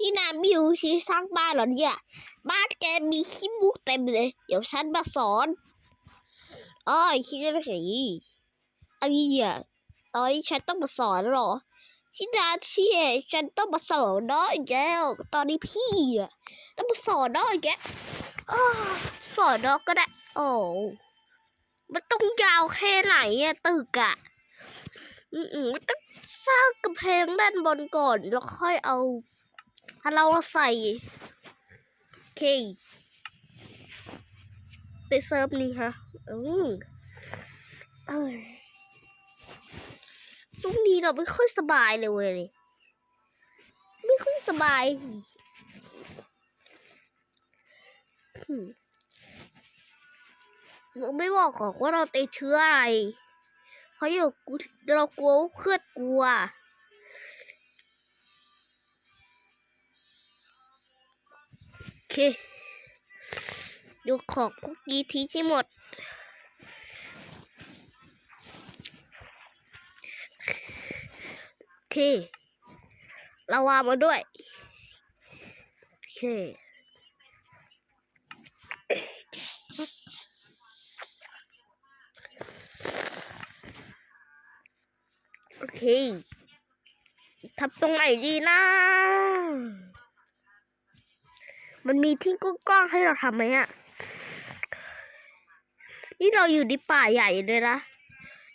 นี่นาบิวชีสร้างบ้านเหรอเนี่ย บ้านแกมีขี้มุกเต็มเลย เดี๋ยวฉันมาสอนอ้อยคิดอะไรอันนี้อะตอนนี้ฉันต้องมาสอนหรอที่นาที่ยฉันต้องมาสอนน้อยแกวตอนนี้พี่อะต้องมาสอนน้อยแก้สอนน้องก็ได้ โอ้มันต้องยาวแค่ไหนอะตึกอะอืมมันต้องสร้างกำแพงด้านบนก่อน แล้วค่อยเอา ถ้าเราใส่เคไปเซิร์ฟนี่ฮะอืมเอ้ยช่วงนี้เราไม่ค่อยสบายเลยเว้ยไม่ค่อยสบายเราไม่บอกหรอกว่าเราติดเชื้ออะไรเขาอยู่เรากลัวเพื่อนกลัว เคดูของคุกกี้ทีที่หมด โอเคเราวางมาด้วย โอเคโอเคทำตรงไหนดีนะ มันมีที่กว้างให้เราทำไหมอะ นี่เราอยู่ในป่าใหญ่เลยนะ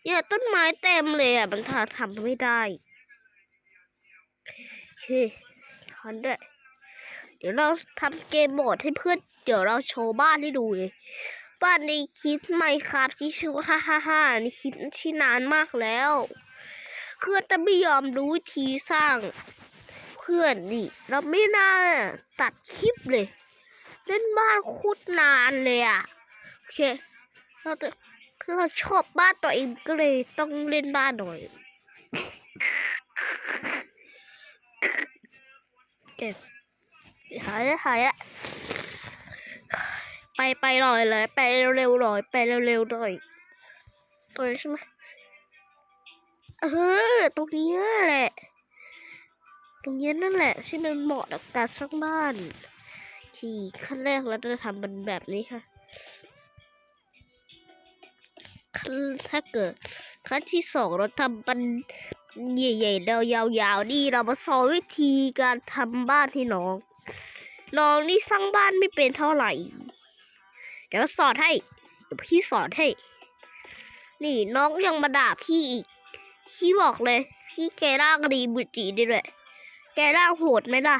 เนี่ยต้นไม้เต็มเลยอะ มันทำทำไม่ได้โอเคทันด้วย เดี๋ยวเราทำเกมโหมดให้เพื่อน เดี๋ยวเราโชว์บ้านให้ดูเลย บ้านในคลิปไมครับที่ชื่อว่าฮ่าฮ่าฮ่าในคลิปที่นานมากแล้ว เพื่อนจะไม่ยอมรู้วิธีสร้าง พื่อนนี่ เราไม่น่าตัดคลิปเลย เล่นบ้านโคตรนานเลยอะโอเค เราจะเราชอบบ้านตัวเองก็เลยต้องเล่นบ้านหน่อยเก็บหายแล้วหายแล้วไปไปหน่อยเลย ไปเร็วๆหน่อย ไปเร็วๆหน่อยตัวนี้ใช่ไหมเออตรงนี้แหละ ตรงนี้นั่นแหละที่มันเหมาะกับการสร้างบ้านที่ขั้นแรกเราจะทำมันแบบนี้ค่ะขั้นถ้าเกิดขั้นที่สองเราทำมันใหญ่ๆเดายาวๆนี่เรามาสอนวิธีการทำบ้านให้น้อง น้องนี่สร้างบ้านไม่เป็นเท่าไหร่ เดี๋ยวสอนให้เดี๋ยวพี่สอนให้ นี่น้องยังมาด่าพี่อีก พี่บอกเลย พี่แกร่างดีบุจีได้ด้วย กร่างโหดไหมล่ะ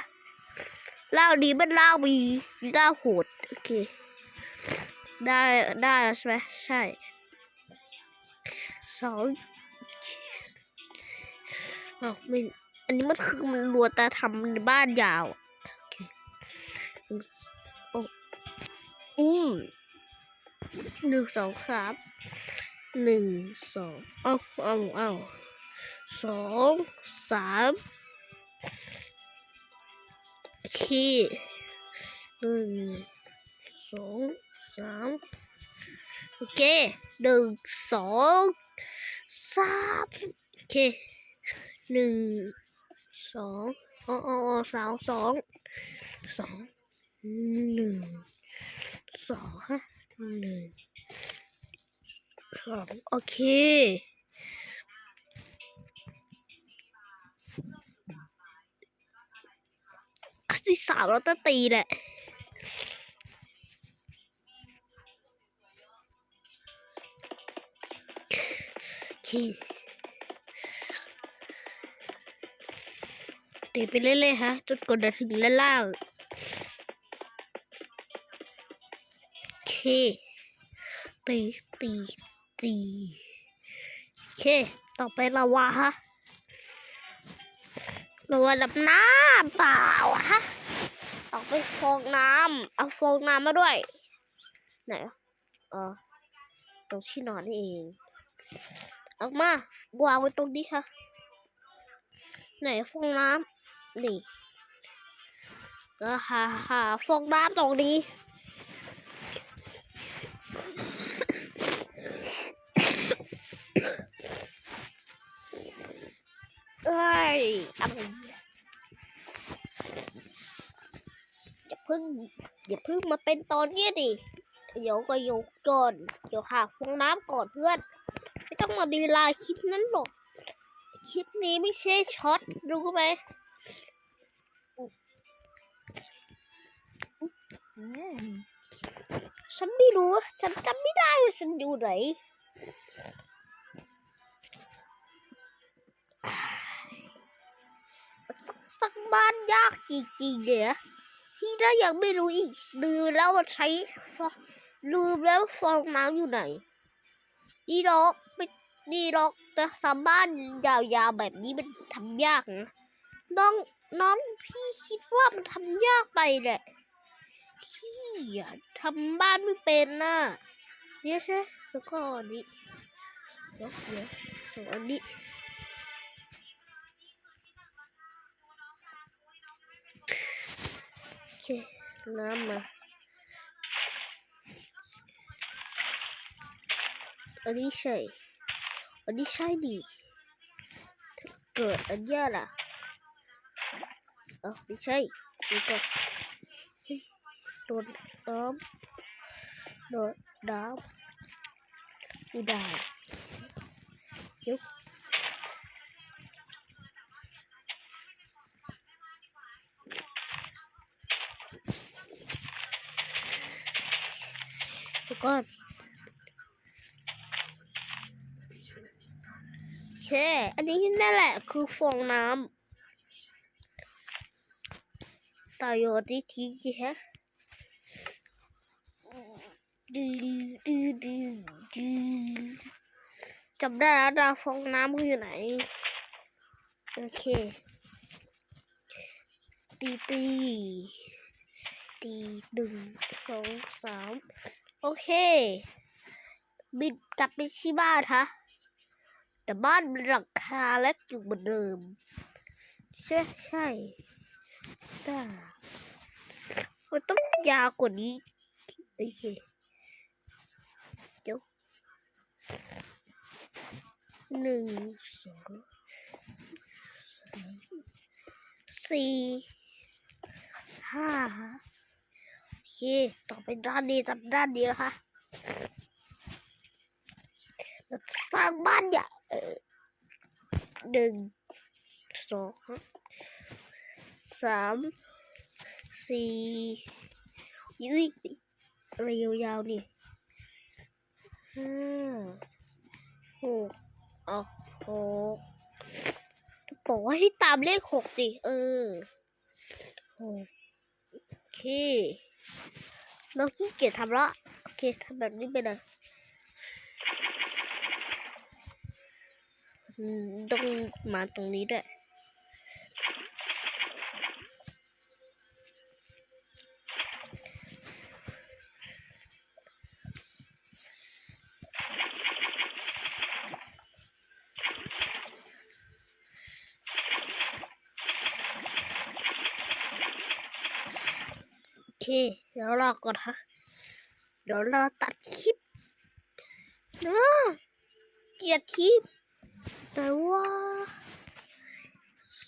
ล่างดีมันล่างมีล่างโหดโอเค ได้ได้แล้วใช่ไหมใช่สองอ้าวไม่อันนี้มันคือมันรัวแต่ทำในบ้านยาวโอเคโอ้อืมหนึ่งสองสามหนึ่งสองเอาเอาเอาสองสาม โอเคหนึ่งสองสามโอเคหนึ่งสองสามโอเคหนึ่งสองอ๋ออ๋อสองสองสองหนึ่งสองฮะหนึ่งสองโอเค ที่สามเราต้องตีแหละโอเคตีไปเรื่อยๆฮะจนกดจะถึงล่างโอเคตีตีตีโอเค ต่อไปลาวาฮะลาวาดับน้ำเปล่าฮะ ออกไปฟองน้ำเอาฟองน้ำมาด้วย ไหนอะเออตรงที่นอนนี่เองออกมาวางไว้ตรงนี้ค่ะ ไหนฟองน้ำนี่ก็หาหาฟองน้ำตรงนี้เอ้ยอะไรเนี่ย พึ่งอย่าพึ่งมาเป็นตอนนี้ดิเดี๋ยวก็ยกก่อนเดี๋ยวหาฟองน้ำก่อนเพื่อน ไม่ต้องมาดีลาคลิปนั้นหรอก คลิปนี้ไม่ใช่ช็อตรู้ไหมอืมฉันไม่รู้ ฉันจำไม่ได้ว่าฉันอยู่ไหนสักบ้านยากจริงๆเนี่ย พี่ได้ยังไม่รู้อีกลืมแล้วว่าใช้ฟองลืมแล้วฟองน้ำอยู่ไหนดีดอกไม่ดีดอกแต่สามบ้านยาวๆแบบนี้มันทำยากนะน้องน้องพี่คิดว่ามันทำยากไปแหละพี่อะทำบ้านไม่เป็นน่ะเนี่ยใช่แล้วก็อันนี้เดี๋ยวเดี๋ยวส่นอันนี้ น้ำมาอันนี้ใช่อันนี้ใช่ดิเกิดอันเนี้ยล่ะเอ้าไม่ใช่นี่ก็เฮ้ยโดนน้ำโดนน้ำไม่ได้ยุบ แล้วก็โอเค อันนี้นั่นแหละ คือฟองน้ำตายโยนที่ทิ้งกี่ฮะดื้อดื้อดื้อดื้อจำได้แล้วดาวฟองน้ำอยู่ไหน โอเคตีตีตีหนึ่งสองสาม โอเค บินกลับไปที่บ้านฮะ แต่บ้านมันหลังคาและอยู่เหมือนเดิม ใช่ใช่ได้มันต้องยาวกว่านี้ โอเค เดี๋ยวหนึ่งสองสี่ห้า เคต่อไปด้านนี้ตัดด้านนี้นะคะเราจะสร้างบ้านเนี่ยหนึ่งสองสามสี่ยุ้ยอะไรยาวๆนี่ห้าหกอ๋อหกบอกว่าให้ตามเลขหกดิเออหกโอเค เราขี้เกียจทำละโอเคทำแบบนี้ไปเลยต้องมาตรงนี้ด้วย โอ เคเดี๋ยวรอก่อนฮะ เดี๋ยวรอตัดคลิปนะเกียดคลิป แต่ว่า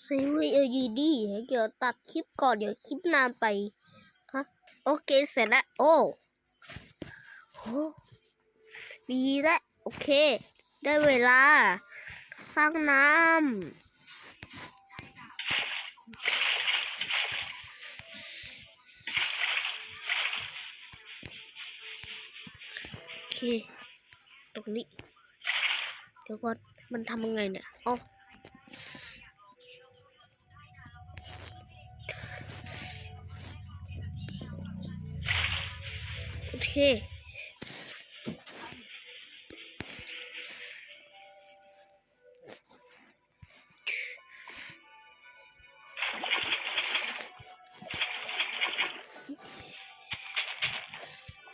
ซีรีส์เอดีดีเดี๋ยวตัดคลิปก่อนเดี๋ยวคลิปนานไปฮะโอเคเสร็จแล้วโอ้โหดีแล้วโอเค ได้เวลา สร้างน้ำ ตรงนี้ เดี๋ยวก่อนมันทำยังไงเนี่ยเอ๋อโอเค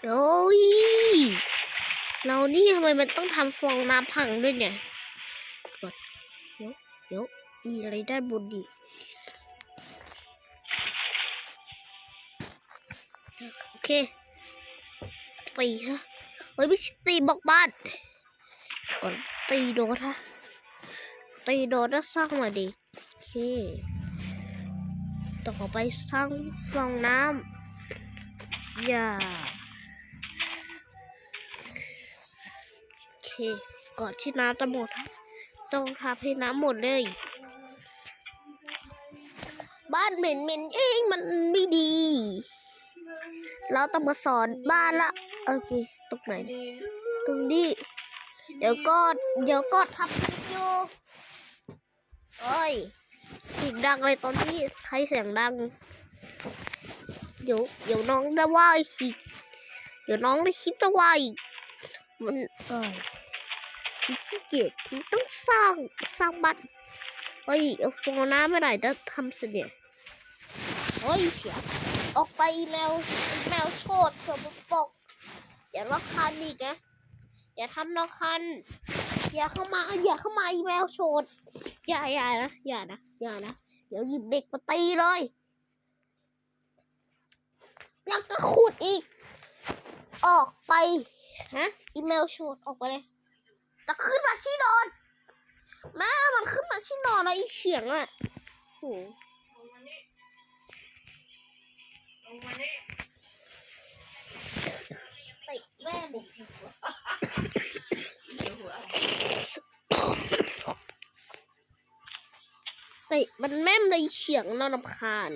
โอ้ย เรานี่ทำไมมันต้องทำฟองน้ำพังด้วยเนี่ยกดเดี๋ยวเดี๋ยวมีอะไรได้บนดิโอเคตีฮะเฮ้ยไม่ใช่ตีบอกบ้านก่อนตีโดนฮะตีโดนแล้วสร้างมาดิโอเคต่อไปสร้างฟองน้ำอย่า ก่อนที่น้ำจะหมด ต้องทำให้น้ำหมดเลย บ้านเหม็นเหม็นเองมันไม่ดี เราต้องมาสอนบ้านละโอเคตรงไหน ตรงนี้ เดี๋ยวก็เดี๋ยวก็ทำคลิปอยู่โอ้ยเสียงดังเลยตอนนี้ใครเสียงดัง เดี๋ยวเดี๋ยวน้องได้ว่าอีกเดี๋ยวน้องได้คิดจะว่าอีกมันเอ้ยมัน ขี้เกียจมันต้องสร้างสร้างบ้านเฮ้ยเอาฟองน้ำไม่ได้จะทำเสียเฮ้ยเสียออกไปอีเมลอีเมลโชดสมปกอย่าละคันอีกนะอย่าทำละคันอย่าเข้ามาอย่าเข้ามาอีเมลโชดอย่าอย่านะอย่านะอย่านะเดี๋ยวหยิบเด็กมาตีเลยแล้วก็ขุดอีก ออกไปฮะอีเมลโชดออกไปเลย จะขึ้นมาที่นอนแม่มันขึ้นมาที่นอนแล้วอีเสียงอะโหลงมานี่ลงมานี่ติดแม่เด็กเดี๋ยวหัวติมันแม่มเลยเสียงน่ารำคาญ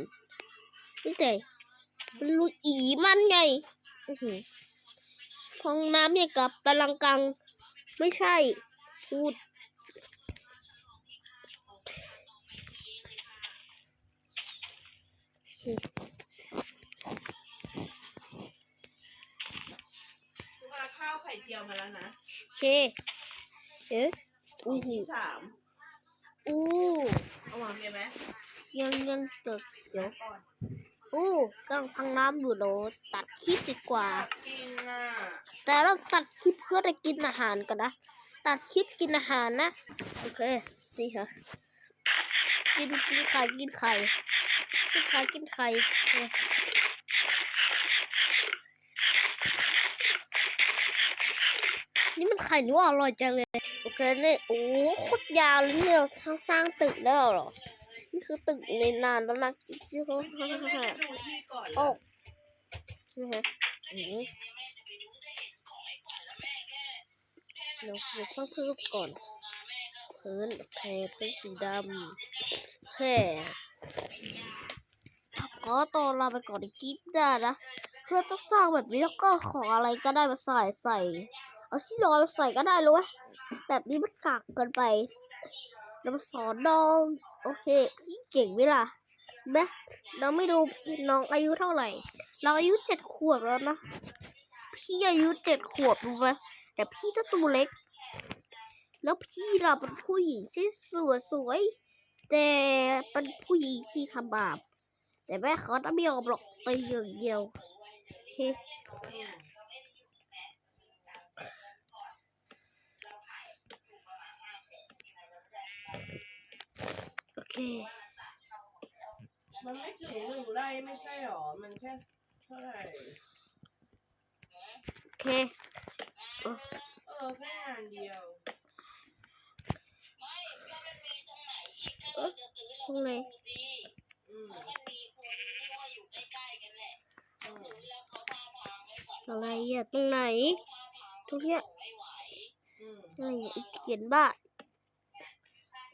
นี่แต่มันรู้อีมันไงอื้อหือฟองน้ำเนี่ยกับปลังกัง ไม่ใช่ พูด ทุกเอาข้าวไข่เจียวมาแล้วนะโอเค เอ๊ะอู้หูที่สามอู้เอาวางเมียไหมยังยังเกิดเดี๋ยวก่อนอู้กำลังพังน้ำอยู่โดตัดคลิปดีกว่ากินอะ แต่เราตัดคลิปเพื่อจะกินอาหารกันนะ ตัดคลิปกินอาหารนะ โอเค นี่ค่ะ กินกินไข่ กินไข่ กินไข่ กินไข่โอเคนี่มันไข่นี่ว่าอร่อยจังเลย โอเคเนี่โอ้โคตรยาวเลยเนี่ยเราทั้งสร้างตึกแล้วหรอ นี่คือตึกในนานแล้วนะที่เขายังไม่ได้ดูที่ก่อนโอ้นี่ฮะอืม เดี๋ยวเดี๋ยวสร้างพื้นก่อนพื้นโอเคพื้นสีดำโอเคขอตัวลาไปก่อนในคลิปหน้านะเพื่อต้องสร้างแบบนี้แล้วก็ขออะไรก็ได้มาใส่ใส่ เอาที่นอนมาใส่ก็ได้รู้ไหมแบบนี้มันกากเกินไปเรามาสอนน้อง โอเคพี่เก่งไหมล่ะเห็นไหมน้องไม่ดูพี่น้องอายุเท่าไหร่ เราอายุเจ็ดขวบแล้วนะ พี่อายุเจ็ดขวบรู้ไหม แต่พี่ก็ตัวเล็ก แล้วพี่เราเป็นผู้หญิงที่สวยสวยๆแต่เป็นผู้หญิงที่ทำบาป แต่แม่เขาต้องไม่ยอมหรอกไปอย่างเดียวโอเคโอเค มันไม่ถึงหนึ่งไร่ไม่ใช่หรอ มันแค่เท่าไหร่ โอเค เออแค่งานเดียวตรงไหนอืมอะไรอะตรงไหนตรงเนี้ยอืมอะไรอะเขียนบ้า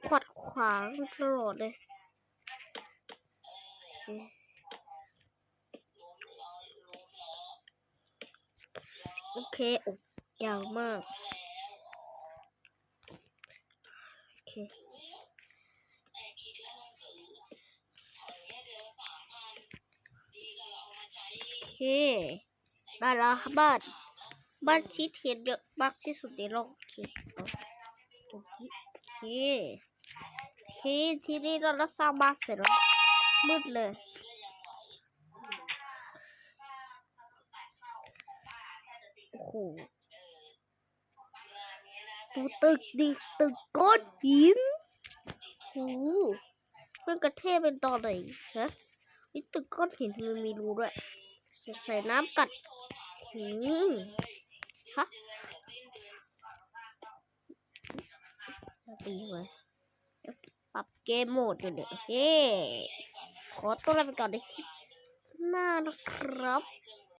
ขวัดขวางตลอดเลยโอเคโอ้ ยาวมาก โอเคโอเคได้แล้วครับบ้านบ้านที่เทียนเยอะมากที่สุดในโลก โอเคเอาตรงนี้โอเคโอเคทีนี้เราสร้างบ้านเสร็จแล้ว มืดเลยโอ้โห ดูตึกดิตึกก้อนหินโอ้มันกระเทเป็นตอนไหนฮะนี่ตึกก้อนหินมันมีรูด้วย ใส่ใส่น้ำกัดหืมฮะตีไว้ปรับเกมโหมดเนี่ยเฮ้ขอตัวลาไปก่อนในคลิปหน้านะครับ